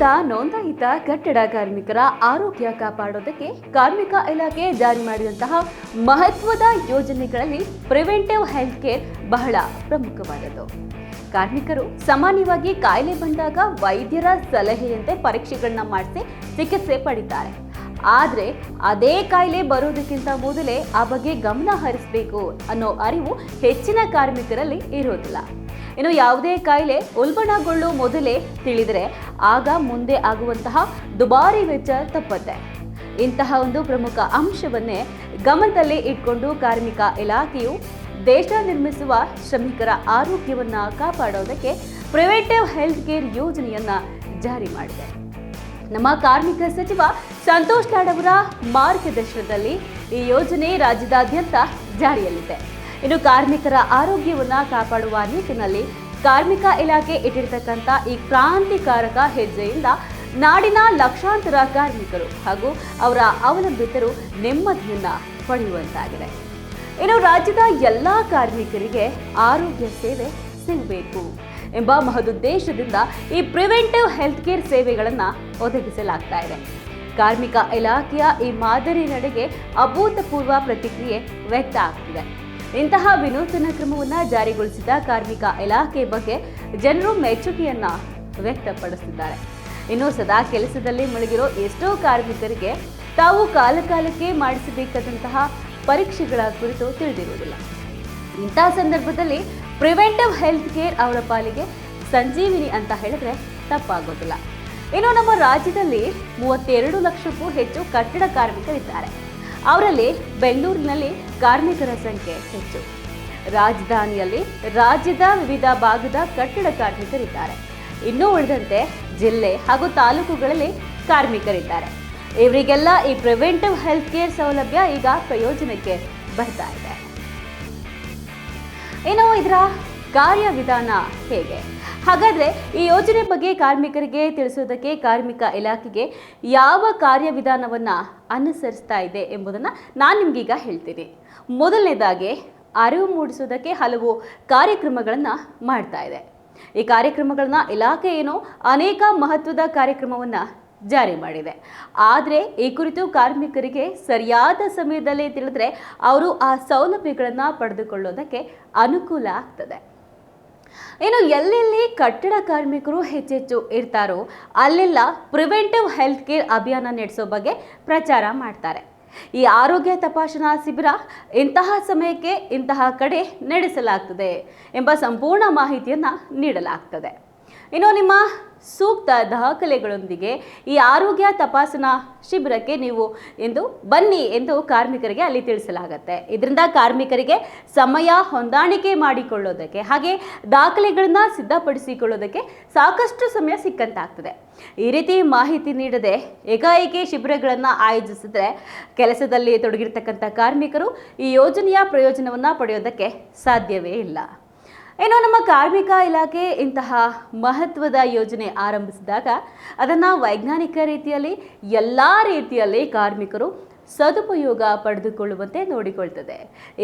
ರಾಜ್ಯದ ನೋಂದಾಯಿತ ಕಟ್ಟಡ ಕಾರ್ಮಿಕರ ಆರೋಗ್ಯ ಕಾಪಾಡೋದಕ್ಕೆ ಕಾರ್ಮಿಕ ಇಲಾಖೆ ಜಾರಿ ಮಾಡಿದಂತಹ ಮಹತ್ವದ ಯೋಜನೆಗಳಲ್ಲಿ ಪ್ರಿವೆಂಟಿವ್ ಹೆಲ್ತ್ ಕೇರ್ ಬಹಳ ಪ್ರಮುಖವಾದದ್ದು. ಕಾರ್ಮಿಕರು ಸಾಮಾನ್ಯವಾಗಿ ಕಾಯಿಲೆ ಬಂದಾಗ ವೈದ್ಯರ ಸಲಹೆಯಂತೆ ಪರೀಕ್ಷೆಗಳನ್ನ ಮಾಡಿಸಿ ಚಿಕಿತ್ಸೆ ಪಡಿತಾರೆ. ಆದರೆ ಅದೇ ಕಾಯಿಲೆ ಬರೋದಕ್ಕಿಂತ ಮೊದಲೇ ಆ ಬಗ್ಗೆ ಗಮನ ಹರಿಸಬೇಕು ಅನ್ನೋ ಅರಿವು ಹೆಚ್ಚಿನ ಕಾರ್ಮಿಕರಲ್ಲಿ ಇರೋದಿಲ್ಲ. ಇನ್ನು ಯಾವುದೇ ಕಾಯಿಲೆ ಉಲ್ಬಣಗೊಳ್ಳೋ ಮೊದಲೇ ತಿಳಿದರೆ ಆಗ ಮುಂದೆ ಆಗುವಂತಹ ದುಬಾರಿ ವೆಚ್ಚ ತಪ್ಪತ್ತೆ. ಇಂತಹ ಒಂದು ಪ್ರಮುಖ ಅಂಶವನ್ನೇ ಗಮನದಲ್ಲಿ ಇಟ್ಕೊಂಡು ಕಾರ್ಮಿಕ ಇಲಾಖೆಯು ದೇಶ ನಿರ್ಮಿಸುವ ಶ್ರಮಿಕರ ಆರೋಗ್ಯವನ್ನ ಕಾಪಾಡೋದಕ್ಕೆ ಪ್ರಿವೆಂಟಿವ್ ಹೆಲ್ತ್ ಕೇರ್ ಯೋಜನೆಯನ್ನು ಜಾರಿ ಮಾಡಿದೆ. ನಮ್ಮ ಕಾರ್ಮಿಕ ಸಚಿವ ಸಂತೋಷ್ ಲಾಡ್ ಅವರ ಮಾರ್ಗದರ್ಶನದಲ್ಲಿ ಈ ಯೋಜನೆ ರಾಜ್ಯದಾದ್ಯಂತ ಜಾರಿಯಲ್ಲಿದೆ. ಇನ್ನು ಕಾರ್ಮಿಕರ ಆರೋಗ್ಯವನ್ನು ಕಾಪಾಡುವ ನಿಟ್ಟಿನಲ್ಲಿ ಕಾರ್ಮಿಕ ಇಲಾಖೆ ಇಟ್ಟಿರ್ತಕ್ಕಂಥ ಈ ಕ್ರಾಂತಿಕಾರಕ ಹೆಜ್ಜೆಯಿಂದ ನಾಡಿನ ಲಕ್ಷಾಂತರ ಕಾರ್ಮಿಕರು ಹಾಗೂ ಅವರ ಅವಲಂಬಿತರು ನೆಮ್ಮದಿಯನ್ನ ಪಡೆಯುವಂತಾಗಿದೆ. ಇನ್ನು ರಾಜ್ಯದ ಎಲ್ಲ ಕಾರ್ಮಿಕರಿಗೆ ಆರೋಗ್ಯ ಸೇವೆ ಸಿಗಬೇಕು ಎಂಬ ಮಹದುದ್ದೇಶದಿಂದ ಈ ಪ್ರಿವೆಂಟಿವ್ ಹೆಲ್ತ್ ಕೇರ್ ಸೇವೆಗಳನ್ನು ಒದಗಿಸಲಾಗ್ತಾ ಇದೆ. ಕಾರ್ಮಿಕ ಇಲಾಖೆಯ ಈ ಮಾದರಿ ನಡೆಗೆ ಅಭೂತಪೂರ್ವ ಪ್ರತಿಕ್ರಿಯೆ ವ್ಯಕ್ತ ಆಗ್ತಿದೆ. ಇಂತಹ ವಿನೂತನ ಕ್ರಮವನ್ನು ಜಾರಿಗೊಳಿಸಿದ ಕಾರ್ಮಿಕ ಇಲಾಖೆ ಬಗ್ಗೆ ಜನರು ಮೆಚ್ಚುಗೆಯನ್ನ ವ್ಯಕ್ತಪಡಿಸಿದ್ದಾರೆ. ಇನ್ನು ಸದಾ ಕೆಲಸದಲ್ಲಿ ಮುಳುಗಿರೋ ಎಷ್ಟೋ ಕಾರ್ಮಿಕರಿಗೆ ತಾವು ಕಾಲಕಾಲಕ್ಕೆ ಮಾಡಿಸಬೇಕಾದಂತಹ ಪರೀಕ್ಷೆಗಳ ಕುರಿತು ತಿಳಿದಿರುವುದಿಲ್ಲ. ಇಂತಹ ಸಂದರ್ಭದಲ್ಲಿ ಪ್ರಿವೆಂಟಿವ್ ಹೆಲ್ತ್ ಕೇರ್ ಅವರ ಪಾಲಿಗೆ ಸಂಜೀವಿನಿ ಅಂತ ಹೇಳಿದ್ರೆ ತಪ್ಪಾಗೋದಿಲ್ಲ. ಇನ್ನು ನಮ್ಮ ರಾಜ್ಯದಲ್ಲಿ ಮೂವತ್ತೆರಡು ಲಕ್ಷಕ್ಕೂ ಹೆಚ್ಚು ಕಟ್ಟಡ ಕಾರ್ಮಿಕರಿದ್ದಾರೆ. ಅವರಲ್ಲಿ ಬೆಂಗಳೂರಿನಲ್ಲಿ ಕಾರ್ಮಿಕರ ಸಂಖ್ಯೆ ಹೆಚ್ಚು. ರಾಜಧಾನಿಯಲ್ಲಿ ರಾಜ್ಯದ ವಿವಿಧ ಭಾಗದ ಕಟ್ಟಡ ಕಾರ್ಮಿಕರಿದ್ದಾರೆ. ಇನ್ನೂ ಉಳಿದಂತೆ ಜಿಲ್ಲೆ ಹಾಗೂ ತಾಲೂಕುಗಳಲ್ಲಿ ಕಾರ್ಮಿಕರಿದ್ದಾರೆ. ಇವರಿಗೆಲ್ಲ ಈ ಪ್ರಿವೆಂಟಿವ್ ಹೆಲ್ತ್ ಕೇರ್ ಸೌಲಭ್ಯ ಈಗ ಪ್ರಯೋಜನಕ್ಕೆ ಬರ್ತಾ ಇದೆ. ಇನ್ನು ಇದರ ಕಾರ್ಯವಿಧಾನ ಹೇಗೆ? ಹಾಗಾದರೆ ಈ ಯೋಜನೆ ಬಗ್ಗೆ ಕಾರ್ಮಿಕರಿಗೆ ತಿಳಿಸೋದಕ್ಕೆ ಕಾರ್ಮಿಕ ಇಲಾಖೆಗೆ ಯಾವ ಕಾರ್ಯವಿಧಾನವನ್ನು ಅನುಸರಿಸ್ತಾ ಇದೆ ಎಂಬುದನ್ನು ನಾನು ನಿಮಗೀಗ ಹೇಳ್ತೀನಿ. ಮೊದಲನೇದಾಗಿ ಅರಿವು ಮೂಡಿಸೋದಕ್ಕೆ ಹಲವು ಕಾರ್ಯಕ್ರಮಗಳನ್ನು ಮಾಡ್ತಾ ಇದೆ. ಈ ಕಾರ್ಯಕ್ರಮಗಳನ್ನ ಇಲಾಖೆ ಏನೋ ಅನೇಕ ಮಹತ್ವದ ಕಾರ್ಯಕ್ರಮವನ್ನು ಜಾರಿ ಮಾಡಿದೆ. ಆದರೆ ಈ ಕುರಿತು ಕಾರ್ಮಿಕರಿಗೆ ಸರಿಯಾದ ಸಮಯದಲ್ಲಿ ತಿಳಿದ್ರೆ ಅವರು ಆ ಸೌಲಭ್ಯಗಳನ್ನು ಪಡೆದುಕೊಳ್ಳೋದಕ್ಕೆ ಅನುಕೂಲ ಆಗ್ತದೆ. ಇನ್ನು ಎಲ್ಲೆಲ್ಲಿ ಕಟ್ಟಡ ಕಾರ್ಮಿಕರು ಹೆಚ್ಚೆಚ್ಚು ಇರ್ತಾರೋ ಅಲ್ಲೆಲ್ಲ ಪ್ರಿವೆಂಟಿವ್ ಹೆಲ್ತ್ ಕೇರ್ ಅಭಿಯಾನ ನಡೆಸೋ ಬಗ್ಗೆ ಪ್ರಚಾರ ಮಾಡ್ತಾರೆ. ಈ ಆರೋಗ್ಯ ತಪಾಸಣಾ ಶಿಬಿರ ಇಂತಹ ಸಮಯಕ್ಕೆ ಇಂತಹ ಕಡೆ ನಡೆಸಲಾಗ್ತದೆ ಎಂಬ ಸಂಪೂರ್ಣ ಮಾಹಿತಿಯನ್ನು ನೀಡಲಾಗ್ತದೆ. ಇನ್ನು ನಿಮ್ಮ ಸೂಕ್ತ ದಾಖಲೆಗಳೊಂದಿಗೆ ಈ ಆರೋಗ್ಯ ತಪಾಸಣಾ ಶಿಬಿರಕ್ಕೆ ನೀವು ಎಂದು ಬನ್ನಿ ಎಂದು ಕಾರ್ಮಿಕರಿಗೆ ಅಲ್ಲಿ ತಿಳಿಸಲಾಗುತ್ತೆ. ಇದರಿಂದ ಕಾರ್ಮಿಕರಿಗೆ ಸಮಯ ಹೊಂದಾಣಿಕೆ ಮಾಡಿಕೊಳ್ಳೋದಕ್ಕೆ, ಹಾಗೆ ದಾಖಲೆಗಳನ್ನ ಸಿದ್ಧಪಡಿಸಿಕೊಳ್ಳೋದಕ್ಕೆ ಸಾಕಷ್ಟು ಸಮಯ ಸಿಕ್ಕಂತಾಗ್ತದೆ. ಈ ರೀತಿ ಮಾಹಿತಿ ನೀಡದೆ ಏಕಾಏಕಿ ಶಿಬಿರಗಳನ್ನು ಆಯೋಜಿಸಿದ್ರೆ ಕೆಲಸದಲ್ಲಿ ತೊಡಗಿರ್ತಕ್ಕಂಥ ಕಾರ್ಮಿಕರು ಈ ಯೋಜನೆಯ ಪ್ರಯೋಜನವನ್ನು ಪಡೆಯೋದಕ್ಕೆ ಸಾಧ್ಯವೇ ಇಲ್ಲ. ಇನ್ನು ನಮ್ಮ ಕಾರ್ಮಿಕ ಇಲಾಖೆ ಇಂತಹ ಮಹತ್ವದ ಯೋಜನೆ ಆರಂಭಿಸಿದಾಗ ಅದನ್ನು ವೈಜ್ಞಾನಿಕ ರೀತಿಯಲ್ಲಿ ಎಲ್ಲ ರೀತಿಯಲ್ಲಿ ಕಾರ್ಮಿಕರು ಸದುಪಯೋಗ ಪಡೆದುಕೊಳ್ಳುವಂತೆ ನೋಡಿಕೊಳ್ತದೆ.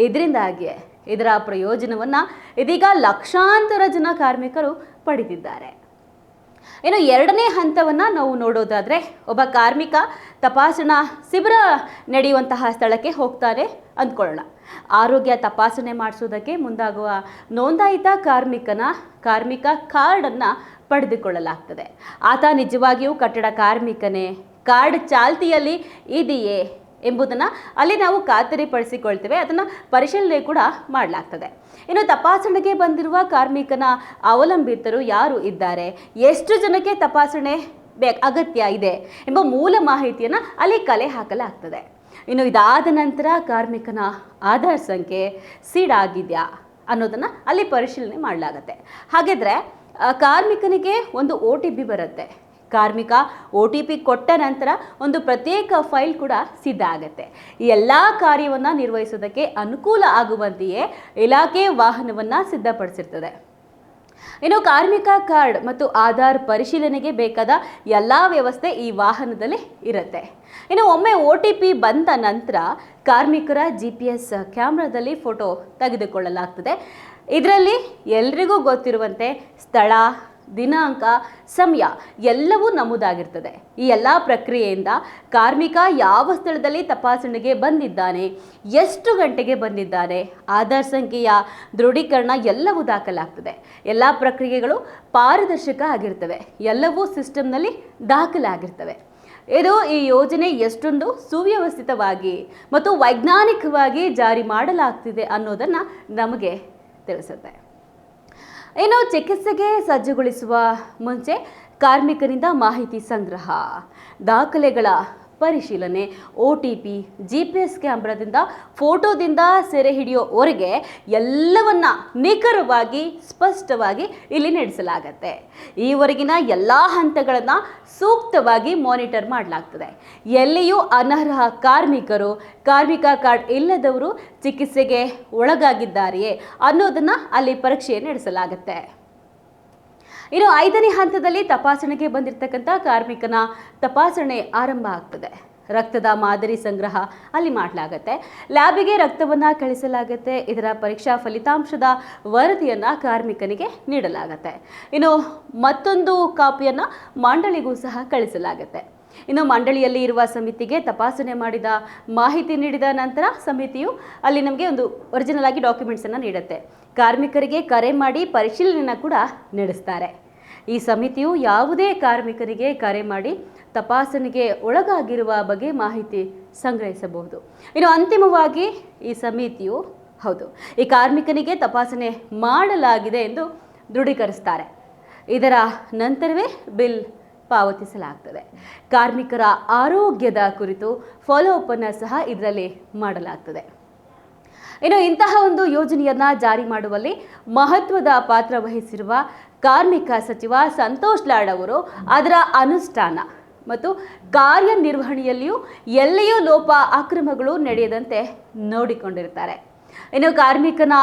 ಇದರಿಂದಾಗಿ ಇದರ ಪ್ರಯೋಜನವನ್ನು ಇದೀಗ ಲಕ್ಷಾಂತರ ಜನ ಕಾರ್ಮಿಕರು ಪಡೆದಿದ್ದಾರೆ. ಇನ್ನು ಎರಡನೇ ಹಂತವನ್ನು ನಾವು ನೋಡೋದಾದರೆ ಒಬ್ಬ ಕಾರ್ಮಿಕ ತಪಾಸಣಾ ಶಿಬಿರ ನಡೆಯುವಂತಹ ಸ್ಥಳಕ್ಕೆ ಹೋಗ್ತಾರೆ ಅಂದ್ಕೊಳ್ಳೋಣ. ಆರೋಗ್ಯ ತಪಾಸಣೆ ಮಾಡಿಸೋದಕ್ಕೆ ಮುಂದಾಗುವ ನೋಂದಾಯಿತ ಕಾರ್ಮಿಕನ ಕಾರ್ಮಿಕ ಕಾರ್ಡನ್ನು ಪಡೆದುಕೊಳ್ಳಲಾಗ್ತದೆ. ಆತ ನಿಜವಾಗಿಯೂ ಕಟ್ಟಡ ಕಾರ್ಮಿಕನೇ. ಕಾರ್ಡ್ ಚಾಲ್ತಿಯಲ್ಲಿ ಇದೆಯೇ? ಎಂಬುದನ್ನು ಅಲ್ಲಿ ನಾವು ಖಾತರಿಪಡಿಸಿಕೊಳ್ತೇವೆ. ಅದನ್ನು ಪರಿಶೀಲನೆ ಕೂಡ ಮಾಡಲಾಗ್ತದೆ. ಇನ್ನು ತಪಾಸಣೆಗೆ ಬಂದಿರುವ ಕಾರ್ಮಿಕನ ಅವಲಂಬಿತರು ಯಾರು ಇದ್ದಾರೆ? ಎಷ್ಟು ಜನಕ್ಕೆ ತಪಾಸಣೆ ಬೇಕು ಅಗತ್ಯ ಇದೆ ಎಂಬ ಮೂಲ ಮಾಹಿತಿಯನ್ನು ಅಲ್ಲಿ ಕಲೆ ಹಾಕಲಾಗ್ತದೆ. ಇನ್ನು ಇದಾದ ನಂತರ ಕಾರ್ಮಿಕನ ಆಧಾರ್ ಸಂಖ್ಯೆ ಸೀಡ್ ಆಗಿದೆಯಾ ಅನ್ನೋದನ್ನು ಅಲ್ಲಿ ಪರಿಶೀಲನೆ ಮಾಡಲಾಗತ್ತೆ. ಹಾಗಿದ್ರೆ ಕಾರ್ಮಿಕನಿಗೆ ಒಂದು ಒ ಟಿ ಪಿ ಬರುತ್ತೆ. ಕಾರ್ಮಿಕ ಒ ಟಿ ಪಿ ಕೊಟ್ಟ ನಂತರ ಒಂದು ಪ್ರತ್ಯೇಕ ಫೈಲ್ ಕೂಡ ಸಿದ್ಧ ಆಗುತ್ತೆ. ಈ ಎಲ್ಲ ಕಾರ್ಯವನ್ನು ನಿರ್ವಹಿಸೋದಕ್ಕೆ ಅನುಕೂಲ ಆಗುವಂತೆಯೇ ಇಲಾಖೆ ವಾಹನವನ್ನು ಸಿದ್ಧಪಡಿಸಿರ್ತದೆ. ಇನ್ನು ಕಾರ್ಮಿಕ ಕಾರ್ಡ್ ಮತ್ತು ಆಧಾರ್ ಪರಿಶೀಲನೆಗೆ ಬೇಕಾದ ಎಲ್ಲ ವ್ಯವಸ್ಥೆ ಈ ವಾಹನದಲ್ಲಿ ಇರುತ್ತೆ. ಇನ್ನು ಒಮ್ಮೆ ಒ ಟಿ ಪಿ ಬಂದ ನಂತರ ಕಾರ್ಮಿಕರ ಜಿ ಪಿ ಎಸ್ ಕ್ಯಾಮ್ರಾದಲ್ಲಿ ಫೋಟೋ ತೆಗೆದುಕೊಳ್ಳಲಾಗ್ತದೆ. ಇದರಲ್ಲಿ ಎಲ್ರಿಗೂ ಗೊತ್ತಿರುವಂತೆ ಸ್ಥಳ ದಿನಾಂಕ, ಸಮಯ ಎಲ್ಲವೂ ನಮೂದಾಗಿರ್ತದೆ. ಈ ಎಲ್ಲ ಪ್ರಕ್ರಿಯೆಯಿಂದ ಕಾರ್ಮಿಕ ಯಾವ ಸ್ಥಳದಲ್ಲಿ ತಪಾಸಣೆಗೆ ಬಂದಿದ್ದಾನೆ, ಎಷ್ಟು ಗಂಟೆಗೆ ಬಂದಿದ್ದಾನೆ, ಆಧಾರ್ ಸಂಖ್ಯೆಯ ದೃಢೀಕರಣ ಎಲ್ಲವೂ ದಾಖಲಾಗ್ತದೆ. ಎಲ್ಲ ಪ್ರಕ್ರಿಯೆಗಳು ಪಾರದರ್ಶಕ ಆಗಿರ್ತವೆ. ಎಲ್ಲವೂ ಸಿಸ್ಟಮ್ನಲ್ಲಿ ದಾಖಲಾಗಿರ್ತವೆ. ಇದು ಈ ಯೋಜನೆ ಎಷ್ಟೊಂದು ಸುವ್ಯವಸ್ಥಿತವಾಗಿ ಮತ್ತು ವೈಜ್ಞಾನಿಕವಾಗಿ ಜಾರಿ ಮಾಡಲಾಗ್ತಿದೆ ಅನ್ನೋದನ್ನು ನಮಗೆ ತಿಳಿಸುತ್ತೆ. ಇನ್ನು ಚಿಕಿತ್ಸೆಗೆ ಸಜ್ಜುಗೊಳಿಸುವ ಮುಂಚೆ ಕಾರ್ಮಿಕರಿಂದ ಮಾಹಿತಿ ಸಂಗ್ರಹ. ದಾಖಲೆಗಳ ಪರಿಶೀಲನೆ. O T P G P S ಕ್ಯಾಮ್ರಾದಿಂದ ಫೋಟೋದಿಂದ ಸೆರೆ ಹಿಡಿಯೋವರೆಗೆ ಎಲ್ಲವನ್ನ ನಿಖರವಾಗಿ, ಸ್ಪಷ್ಟವಾಗಿ ಇಲ್ಲಿ ನಡೆಸಲಾಗತ್ತೆ. ಈವರೆಗಿನ ಎಲ್ಲ ಹಂತಗಳನ್ನು ಸೂಕ್ತವಾಗಿ ಮಾನಿಟರ್ ಮಾಡಲಾಗ್ತದೆ. ಎಲ್ಲಿಯೂ ಅನರ್ಹ ಕಾರ್ಮಿಕರು, ಕಾರ್ಮಿಕ ಕಾರ್ಡ್ ಇಲ್ಲದವರು ಚಿಕಿತ್ಸೆಗೆ ಒಳಗಾಗಿದ್ದಾರೆಯೇ ಅನ್ನೋದನ್ನು ಅಲ್ಲಿ ಪರೀಕ್ಷೆ ನಡೆಸಲಾಗುತ್ತೆ. ಇನ್ನು ಐದನೇ ಹಂತದಲ್ಲಿ ತಪಾಸಣೆಗೆ ಬಂದಿರತಕ್ಕಂಥ ಕಾರ್ಮಿಕನ ತಪಾಸಣೆ ಆರಂಭ ಆಗ್ತದೆ. ರಕ್ತದ ಮಾದರಿ ಸಂಗ್ರಹ ಅಲ್ಲಿ ಮಾಡಲಾಗತ್ತೆ. ಲ್ಯಾಬಿಗೆ ರಕ್ತವನ್ನು ಕಳಿಸಲಾಗುತ್ತೆ. ಇದರ ಪರೀಕ್ಷಾ ಫಲಿತಾಂಶದ ವರದಿಯನ್ನು ಕಾರ್ಮಿಕನಿಗೆ ನೀಡಲಾಗತ್ತೆ. ಇನ್ನು ಮತ್ತೊಂದು ಕಾಪಿಯನ್ನು ಮಂಡಳಿಗೂ ಸಹ ಕಳಿಸಲಾಗುತ್ತೆ. ಇನ್ನು ಮಂಡಳಿಯಲ್ಲಿ ಇರುವ ಸಮಿತಿಗೆ ತಪಾಸಣೆ ಮಾಡಿದ ಮಾಹಿತಿ ನೀಡಿದ ನಂತರ ಸಮಿತಿಯು ಅಲ್ಲಿ ನಮಗೆ ಒಂದು ಒರಿಜಿನಲ್ ಆಗಿ ಡಾಕ್ಯುಮೆಂಟ್ಸನ್ನು ನೀಡುತ್ತೆ. ಕಾರ್ಮಿಕರಿಗೆ ಕರೆ ಮಾಡಿ ಪರಿಶೀಲನೆಯನ್ನು ಕೂಡ ನಡೆಸ್ತಾರೆ. ಈ ಸಮಿತಿಯು ಯಾವುದೇ ಕಾರ್ಮಿಕರಿಗೆ ಕರೆ ಮಾಡಿ ತಪಾಸಣೆಗೆ ಒಳಗಾಗಿರುವ ಬಗ್ಗೆ ಮಾಹಿತಿ ಸಂಗ್ರಹಿಸಬಹುದು. ಇನ್ನು ಅಂತಿಮವಾಗಿ ಈ ಸಮಿತಿಯು ಹೌದು, ಈ ಕಾರ್ಮಿಕನಿಗೆ ತಪಾಸಣೆ ಮಾಡಲಾಗಿದೆ ಎಂದು ದೃಢೀಕರಿಸ್ತಾರೆ. ಇದರ ನಂತರವೇ ಬಿಲ್ ಪಾವತಿಸಲಾಗ್ತದೆ. ಕಾರ್ಮಿಕರ ಆರೋಗ್ಯದ ಕುರಿತು ಫಾಲೋ ಅಪ್ ಅನ್ನು ಸಹ ಇದರಲ್ಲಿ ಮಾಡಲಾಗ್ತದೆ. ಇನ್ನು ಇಂತಹ ಒಂದು ಯೋಜನೆಯನ್ನ ಜಾರಿ ಮಾಡುವಲ್ಲಿ ಮಹತ್ವದ ಪಾತ್ರ ವಹಿಸಿರುವ ಕಾರ್ಮಿಕ ಸಚಿವ ಸಂತೋಷ್ ಲಾಡ್ ಅವರು ಅದರ ಅನುಷ್ಠಾನ ಮತ್ತು ಕಾರ್ಯನಿರ್ವಹಣೆಯಲ್ಲಿಯೂ ಎಲ್ಲಿಯೂ ಲೋಪ ಅಕ್ರಮಗಳು ನಡೆಯದಂತೆ ನೋಡಿಕೊಂಡಿರ್ತಾರೆ. ಇನ್ನು ಕಾರ್ಮಿಕನ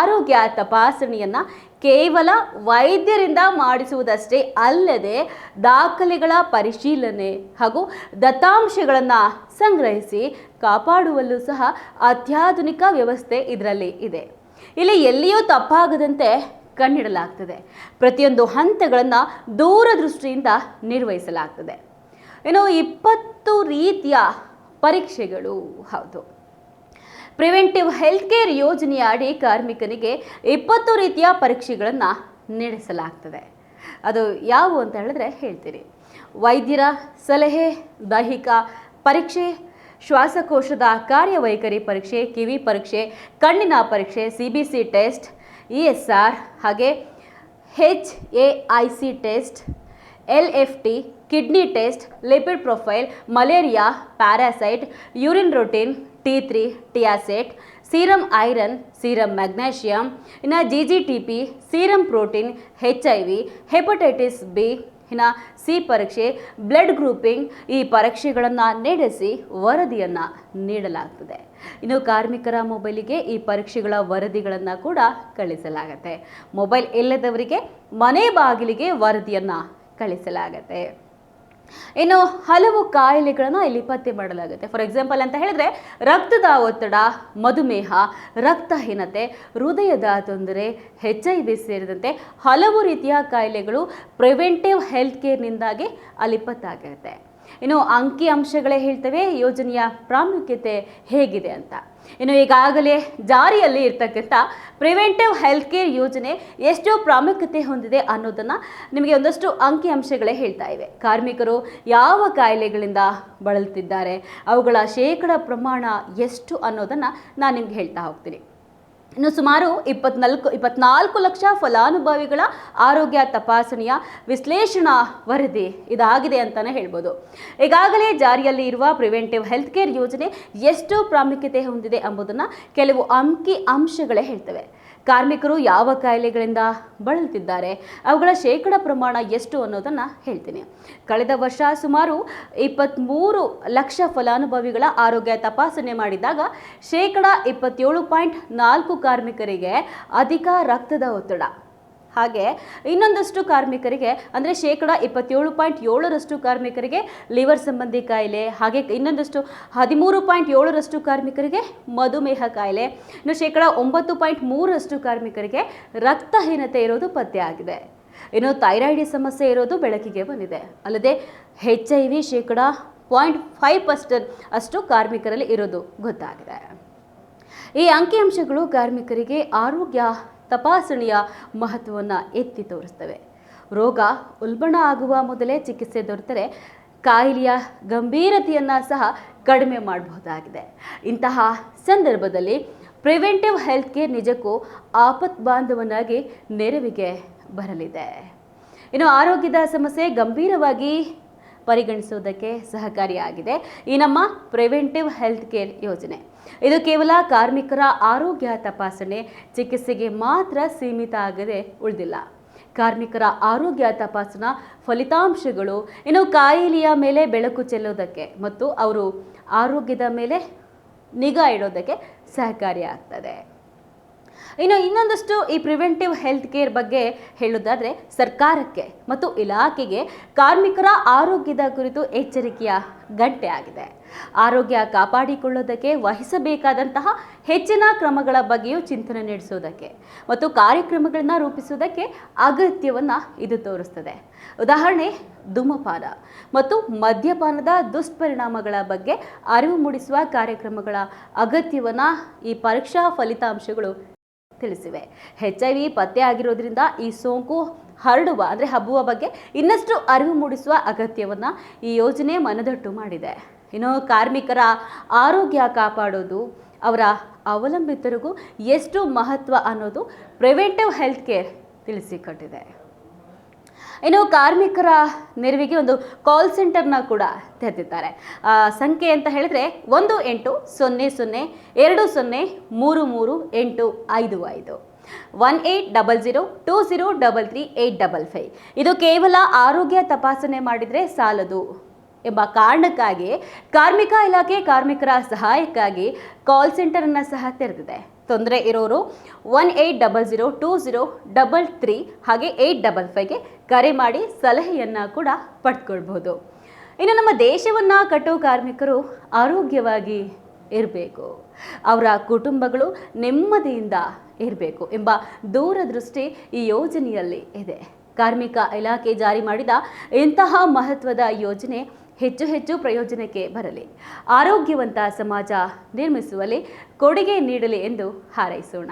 ಆರೋಗ್ಯ ತಪಾಸಣೆಯನ್ನ ಕೇವಲ ವೈದ್ಯರಿಂದ ಮಾಡಿಸುವುದಷ್ಟೇ ಅಲ್ಲದೆ ದಾಖಲೆಗಳ ಪರಿಶೀಲನೆ ಹಾಗೂ ದತ್ತಾಂಶಗಳನ್ನು ಸಂಗ್ರಹಿಸಿ ಕಾಪಾಡುವಲ್ಲೂ ಸಹ ಅತ್ಯಾಧುನಿಕ ವ್ಯವಸ್ಥೆ ಇದರಲ್ಲಿ ಇದೆ. ಇಲ್ಲಿ ಎಲ್ಲಿಯೂ ತಪ್ಪಾಗದಂತೆ ಕಣ್ಣಿಡಲಾಗ್ತದೆ. ಪ್ರತಿಯೊಂದು ಹಂತಗಳನ್ನು ದೂರದೃಷ್ಟಿಯಿಂದ ನಿರ್ವಹಿಸಲಾಗ್ತದೆ. ಏನೋ ಇಪ್ಪತ್ತು ರೀತಿಯ ಪರೀಕ್ಷೆಗಳು, ಹೌದು. ಪ್ರಿವೆಂಟಿವ್ ಹೆಲ್ತ್ ಕೇರ್ ಯೋಜನೆಯ ಅಡಿ ಕಾರ್ಮಿಕನಿಗೆ ಇಪ್ಪತ್ತು ರೀತಿಯ ಪರೀಕ್ಷೆಗಳನ್ನು ನಡೆಸಲಾಗ್ತದೆ. ಅದು ಯಾವುವು ಅಂತ ಹೇಳಿದ್ರೆ ಹೇಳ್ತೀರಿ ವೈದ್ಯರ ಸಲಹೆ, ದೈಹಿಕ ಪರೀಕ್ಷೆ, ಶ್ವಾಸಕೋಶದ ಕಾರ್ಯವೈಖರಿ ಪರೀಕ್ಷೆ, ಕಿವಿ ಪರೀಕ್ಷೆ, ಕಣ್ಣಿನ ಪರೀಕ್ಷೆ, C B C test, E S R ಹಾಗೆ H A I C test, L F T, kidney test, lipid profile, malaria, parasite, urine routine T three ಟಿಯಾಸೆಟ್ serum iron serum magnesium ಇನ್ನು G G T P serum protein H I V hepatitis B ಇನ್ನು C ಪರೀಕ್ಷೆ blood grouping ಈ ಪರೀಕ್ಷೆಗಳನ್ನು ನಡೆಸಿ ವರದಿಯನ್ನು ನೀಡಲಾಗ್ತದೆ. ಇನ್ನು ಕಾರ್ಮಿಕರ ಮೊಬೈಲಿಗೆ ಈ ಪರೀಕ್ಷೆಗಳ ವರದಿಗಳನ್ನು ಕೂಡ ಕಳಿಸಲಾಗುತ್ತೆ. ಮೊಬೈಲ್ ಇಲ್ಲದವರಿಗೆ ಮನೆ ಬಾಗಿಲಿಗೆ ವರದಿಯನ್ನು ಕಳಿಸಲಾಗತ್ತೆ. ಇನ್ನು ಹಲವು ಕಾಯಿಲೆಗಳನ್ನು ಇಲ್ಲಿ ಪತ್ತೆ ಮಾಡಲಾಗುತ್ತೆ. ಫಾರ್ ಎಕ್ಸಾಂಪಲ್ ಅಂತ ಹೇಳಿದ್ರೆ, ರಕ್ತದ ಒತ್ತಡ, ಮಧುಮೇಹ, ರಕ್ತಹೀನತೆ, ಹೃದಯದ ತೊಂದರೆ ಹೆಚ್ ಐ ವಿ ಸೇರಿದಂತೆ ಹಲವು ರೀತಿಯ ಕಾಯಿಲೆಗಳು ಪ್ರಿವೆಂಟಿವ್ ಹೆಲ್ತ್ ಕೇರ್ನಿಂದಾಗಿ ಅಲ್ಲಿ ಪತ್ತಾಗಿರುತ್ತೆ ಇನ್ನು ಅಂಕಿ ಅಂಶಗಳೇ ಹೇಳ್ತವೆ, ಯೋಜನೆಯ ಪ್ರಾಮುಖ್ಯತೆ ಹೇಗಿದೆ ಅಂತ. ಇನ್ನು ಈಗಾಗಲೇ ಜಾರಿಯಲ್ಲಿ ಇರ್ತಕ್ಕಂಥ ಪ್ರಿವೆಂಟಿವ್ ಹೆಲ್ತ್ ಕೇರ್ ಯೋಜನೆ ಎಷ್ಟು ಪ್ರಾಮುಖ್ಯತೆ ಹೊಂದಿದೆ ಅನ್ನೋದನ್ನು ನಿಮಗೆ ಒಂದಷ್ಟು ಅಂಕಿ ಅಂಶಗಳೇ ಹೇಳ್ತಾ ಇವೆ. ಕಾರ್ಮಿಕರು ಯಾವ ಕಾಯಿಲೆಗಳಿಂದ ಬಳಲ್ತಿದ್ದಾರೆ ಅವುಗಳ ಶೇಕಡ ಪ್ರಮಾಣ ಎಷ್ಟು ಅನ್ನೋದನ್ನು ನಾನು ನಿಮ್ಗೆ ಹೇಳ್ತಾ ಹೋಗ್ತೀನಿ. ಇನ್ನು ಸುಮಾರು ಇಪ್ಪತ್ನಾಲ್ಕು ಇಪ್ಪತ್ನಾಲ್ಕು ಲಕ್ಷ ಫಲಾನುಭವಿಗಳ ಆರೋಗ್ಯ ತಪಾಸಣೆಯ ವಿಶ್ಲೇಷಣಾ ವರದಿ ಇದಾಗಿದೆ ಅಂತಲೇ ಹೇಳ್ಬೋದು. ಈಗಾಗಲೇ ಜಾರಿಯಲ್ಲಿ ಇರುವ ಪ್ರಿವೆಂಟಿವ್ ಹೆಲ್ತ್ ಕೇರ್ ಯೋಜನೆ ಎಷ್ಟು ಪ್ರಾಮುಖ್ಯತೆ ಹೊಂದಿದೆ ಎಂಬುದನ್ನು ಕೆಲವು ಅಂಕಿ ಅಂಶಗಳೇ ಹೇಳ್ತವೆ. ಕಾರ್ಮಿಕರು ಯಾವ ಕಾಯಿಲೆಗಳಿಂದ ಬಳಲ್ತಿದ್ದಾರೆ ಅವುಗಳ ಶೇಕಡ ಪ್ರಮಾಣ ಎಷ್ಟು ಅನ್ನೋದನ್ನು ಹೇಳ್ತೀನಿ. ಕಳೆದ ವರ್ಷ ಸುಮಾರು ಇಪ್ಪತ್ತ್ಮೂರು ಲಕ್ಷ ಫಲಾನುಭವಿಗಳ ಆರೋಗ್ಯ ತಪಾಸಣೆ ಮಾಡಿದಾಗ ಶೇಕಡ ಇಪ್ಪತ್ತೇಳು ಪಾಯಿಂಟ್ ನಾಲ್ಕು ಕಾರ್ಮಿಕರಿಗೆ ಅಧಿಕ ರಕ್ತದ ಒತ್ತಡ. ಹಾಗೆ ಇನ್ನೊಂದಷ್ಟು ಕಾರ್ಮಿಕರಿಗೆ, ಅಂದರೆ ಶೇಕಡ ಇಪ್ಪತ್ತೇಳು ಪಾಯಿಂಟ್ ಏಳರಷ್ಟು ಕಾರ್ಮಿಕರಿಗೆ ಲಿವರ್ ಸಂಬಂಧಿ ಕಾಯಿಲೆ, ಹಾಗೆ ಇನ್ನೊಂದಷ್ಟು ಹದಿಮೂರು ಪಾಯಿಂಟ್ ಏಳರಷ್ಟು ಕಾರ್ಮಿಕರಿಗೆ ಮಧುಮೇಹ ಕಾಯಿಲೆ, ಇನ್ನು ಶೇಕಡ ಒಂಬತ್ತು ಪಾಯಿಂಟ್ ಮೂರರಷ್ಟು ಕಾರ್ಮಿಕರಿಗೆ ರಕ್ತಹೀನತೆ ಇರೋದು ಪತ್ತೆ ಆಗಿದೆ. ಇನ್ನು ಥೈರಾಯ್ಡ್ ಸಮಸ್ಯೆ ಇರೋದು ಬೆಳಕಿಗೆ ಬಂದಿದೆ. ಅಲ್ಲದೆ ಹೆಚ್ ಐ ವಿ ಶೇಕಡ ಪಾಯಿಂಟ್ ಫೈವ್ ಪರ್ಸೆಂಟ್ ಅಷ್ಟು ಕಾರ್ಮಿಕರಲ್ಲಿ ಇರೋದು ಗೊತ್ತಾಗಿದೆ. ಈ ಅಂಕಿಅಂಶಗಳು ಕಾರ್ಮಿಕರಿಗೆ ಆರೋಗ್ಯ ತಪಾಸಣೆಯ ಮಹತ್ವವನ್ನು ಎತ್ತಿ ತೋರಿಸ್ತವೆ. ರೋಗ ಉಲ್ಬಣ ಆಗುವ ಮೊದಲೇ ಚಿಕಿತ್ಸೆ ದೊರೆತರೆ ಕಾಯಿಲೆಯ ಗಂಭೀರತೆಯನ್ನು ಸಹ ಕಡಿಮೆ ಮಾಡಬಹುದಾಗಿದೆ. ಇಂತಹ ಸಂದರ್ಭದಲ್ಲಿ ಪ್ರಿವೆಂಟಿವ್ ಹೆಲ್ತ್ ಕೇರ್ ನಿಜಕ್ಕೂ ಆಪತ್ ಬಾಂಧವನಾಗಿ ನೆರವಿಗೆ ಬರಲಿದೆ. ಇನ್ನು ಆರೋಗ್ಯದ ಸಮಸ್ಯೆ ಗಂಭೀರವಾಗಿ ಪರಿಗಣಿಸುವುದಕ್ಕೆ ಸಹಕಾರಿಯಾಗಿದೆ. ಈ ನಮ್ಮ ಪ್ರಿವೆಂಟಿವ್ ಹೆಲ್ತ್ ಕೇರ್ ಯೋಜನೆ. ಇದು ಕೇವಲ ಕಾರ್ಮಿಕರ ಆರೋಗ್ಯ ತಪಾಸಣೆ, ಚಿಕಿತ್ಸೆಗೆ ಮಾತ್ರ ಸೀಮಿತ ಆಗದೆ ಉಳಿದಿಲ್ಲ. ಕಾರ್ಮಿಕರ ಆರೋಗ್ಯ ತಪಾಸಣಾ ಫಲಿತಾಂಶಗಳು ಇನ್ನು ಕಾಯಿಲೆಯ ಮೇಲೆ ಬೆಳಕು ಚೆಲ್ಲೋದಕ್ಕೆ ಮತ್ತು ಅವರು ಆರೋಗ್ಯದ ಮೇಲೆ ನಿಗಾ ಇಡೋದಕ್ಕೆ ಸಹಕಾರಿಯಾಗ್ತದೆ. ಇನ್ನು ಇನ್ನೊಂದಷ್ಟು ಈ ಪ್ರಿವೆಂಟಿವ್ ಹೆಲ್ತ್ ಕೇರ್ ಬಗ್ಗೆ ಹೇಳೋದಾದರೆ ಸರ್ಕಾರಕ್ಕೆ ಮತ್ತು ಇಲಾಖೆಗೆ ಕಾರ್ಮಿಕರ ಆರೋಗ್ಯದ ಕುರಿತು ಎಚ್ಚರಿಕೆಯ ಗಂಟೆ ಆಗಿದೆ. ಆರೋಗ್ಯ ಕಾಪಾಡಿಕೊಳ್ಳೋದಕ್ಕೆ ವಹಿಸಬೇಕಾದಂತಹ ಹೆಚ್ಚಿನ ಕ್ರಮಗಳ ಬಗ್ಗೆಯೂ ಚಿಂತನೆ ನಡೆಸೋದಕ್ಕೆ ಮತ್ತು ಕಾರ್ಯಕ್ರಮಗಳನ್ನು ರೂಪಿಸುವುದಕ್ಕೆ ಅಗತ್ಯವನ್ನು ಇದು ತೋರಿಸ್ತದೆ. ಉದಾಹರಣೆ, ಧೂಮಪಾನ ಮತ್ತು ಮದ್ಯಪಾನದ ದುಷ್ಪರಿಣಾಮಗಳ ಬಗ್ಗೆ ಅರಿವು ಮೂಡಿಸುವ ಕಾರ್ಯಕ್ರಮಗಳ ಅಗತ್ಯವನ್ನು ಈ ಪರೀಕ್ಷಾ ಫಲಿತಾಂಶಗಳು ತಿಳಿಸಿವೆ. ಹೆಚ್ ಐ ವಿ ಪತ್ತೆ ಆಗಿರೋದ್ರಿಂದ ಈ ಸೋಂಕು ಹರಡುವ, ಅಂದರೆ ಹಬ್ಬುವ ಬಗ್ಗೆ ಇನ್ನಷ್ಟು ಅರಿವು ಮೂಡಿಸುವ ಅಗತ್ಯವನ್ನು ಈ ಯೋಜನೆ ಮನದಟ್ಟು ಮಾಡಿದೆ. ಇನ್ನು ಕಾರ್ಮಿಕರ ಆರೋಗ್ಯ ಕಾಪಾಡೋದು, ಅವರ ಅವಲಂಬಿತರಿಗೂ ಎಷ್ಟು ಮಹತ್ವ ಅನ್ನೋದು ಪ್ರಿವೆಂಟಿವ್ ಹೆಲ್ತ್ ಕೇರ್ ತಿಳಿಸಿಕೊಟ್ಟಿದೆ ಇನ್ನು ಕಾರ್ಮಿಕರ ನೆರವಿಗೆ ಒಂದು ಕಾಲ್ ಸೆಂಟರ್ನ ಕೂಡ ತೆರೆದಿದ್ದಾರೆ. ಸಂಖ್ಯೆ ಅಂತ ಹೇಳಿದ್ರೆ ಒಂದು ಎಂಟು ಸೊನ್ನೆ ಸೊನ್ನೆ ಎರಡು ಸೊನ್ನೆ ಮೂರು ಮೂರು ಎಂಟು ಐದು ಐದು. One eight double zero two zero double three eight double five. ಇದು ಕೇವಲ ಆರೋಗ್ಯ ತಪಾಸಣೆ ಮಾಡಿದರೆ ಸಾಲದು ಎಂಬ ಕಾರಣಕ್ಕಾಗಿ ಕಾರ್ಮಿಕ ಇಲಾಖೆ ಕಾರ್ಮಿಕರ ಸಹಾಯಕ್ಕಾಗಿ ಕಾಲ್ ಸೆಂಟರನ್ನು ಸಹ ತೆರೆದಿದೆ. ತೊಂದರೆ ಇರೋರು one eight double zero two zero double three ಹಾಗೆ ಏಯ್ಟ್ ಡಬಲ್ ಫೈವ್ಗೆ ಕರೆ ಮಾಡಿ ಸಲಹೆಯನ್ನು ಕೂಡ ಪಡ್ಕೊಳ್ಬೋದು ಇನ್ನು ನಮ್ಮ ದೇಶವನ್ನು ಕಟ್ಟೋ ಕಾರ್ಮಿಕರು ಆರೋಗ್ಯವಾಗಿ ಇರಬೇಕು. ಅವರ ಕುಟುಂಬಗಳು ನೆಮ್ಮದಿಯಿಂದ ಇರಬೇಕು ಎಂಬ ದೂರದೃಷ್ಟಿ ಈ ಯೋಜನೆಯಲ್ಲಿ ಇದೆ. ಕಾರ್ಮಿಕ ಇಲಾಖೆ ಜಾರಿ ಮಾಡಿದ ಇಂತಹ ಮಹತ್ವದ ಯೋಜನೆ ಹೆಚ್ಚು ಹೆಚ್ಚು ಪ್ರಯೋಜನಕ್ಕೆ ಬರಲಿ. ಆರೋಗ್ಯವಂತ ಸಮಾಜ ನಿರ್ಮಿಸುವಲ್ಲಿ ಕೊಡುಗೆ ನೀಡಲಿ ಎಂದು ಹಾರೈಸೋಣ.